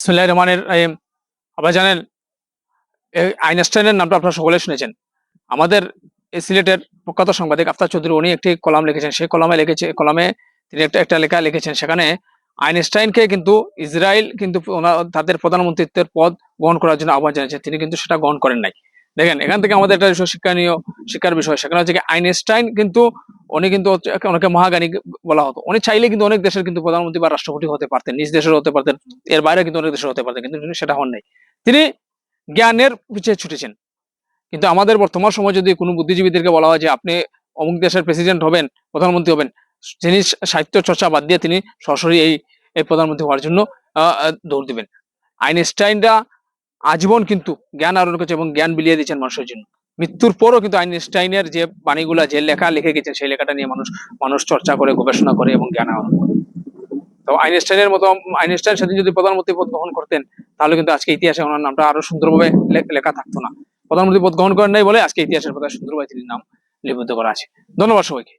বিসমিল্লাহ রহমানের রহিম আবার জানেন আইনস্টাইনের নামটা আপনারা সকলে শুনেছেন। আমাদের এই সিলেটের প্রখ্যাত সাংবাদিক আফতার চৌধুরী, উনি একটি কলাম লিখেছেন। সেই কলামে লিখেছে, কলামে তিনি একটা একটা লেখা লিখেছেন। সেখানে আইনস্টাইনকে কিন্তু ইসরায়েল কিন্তু তাদের প্রধানমন্ত্রীত্বের পদ গ্রহণ করার জন্য আহ্বান জানিয়েছেন। তিনি কিন্তু সেটা গ্রহণ করেন নাই। দেখেন, এখান থেকে আমাদের একটা শিক্ষণীয় শিক্ষার বিষয়। সেখানে হচ্ছে আইনস্টাইন কিন্তু উনি কিন্তু হচ্ছে- ওনাকে মহাগানী বলা হতো। উনি চাইলে কিন্তু অনেক দেশের কিন্তু প্রধানমন্ত্রী বা রাষ্ট্রপতি হতে পারতেন, নিজ দেশের হতে পারতেন, এর বাইরে কিন্তু অনেক দেশের হতে পারতেন, কিন্তু সেটা হন নাই তিনি জ্ঞানের পিছিয়ে ছুটেছেন। কিন্তু আমাদের বর্তমান সময় যদি কোনো বুদ্ধিজীবীদেরকে বলা হয় যে আপনি অমুক দেশের প্রেসিডেন্ট হবেন, প্রধানমন্ত্রী হবেন যিনি সাহিত্য চর্চা বাদ দিয়ে তিনি সরাসরি এই প্রধানমন্ত্রী হওয়ার জন্য দৌড় দিবেন। আইনস্টাইনরা আজীবন কিন্তু জ্ঞান আহরণ করেছে এবং জ্ঞান বিলিয়ে দিয়েছেন মানুষের জন্য। মৃত্যুর পরও কিন্তু আইনস্টাইনের যে বাণীগুলা, যে লেখা লিখে গেছেন, সেই লেখাটা নিয়ে মানুষ মানুষ চর্চা করে, গবেষণা করে এবং জ্ঞান আহরণ করে। তো আইনস্টাইনের মতো, আইনস্টাইন সেদিন যদি প্রধানমন্ত্রী পদ গ্রহণ করতেন, তাহলে কিন্তু আজকে ইতিহাসে ওনার নামটা আরও সুন্দরভাবে লেখা থাকতো না। প্রধানমন্ত্রী পদ গ্রহণ করেন নাই বলে আজকে ইতিহাসের পাতায় সুন্দরভাবে তিনি নাম লিপিবদ্ধ করা আছে। ধন্যবাদ সবাইকে।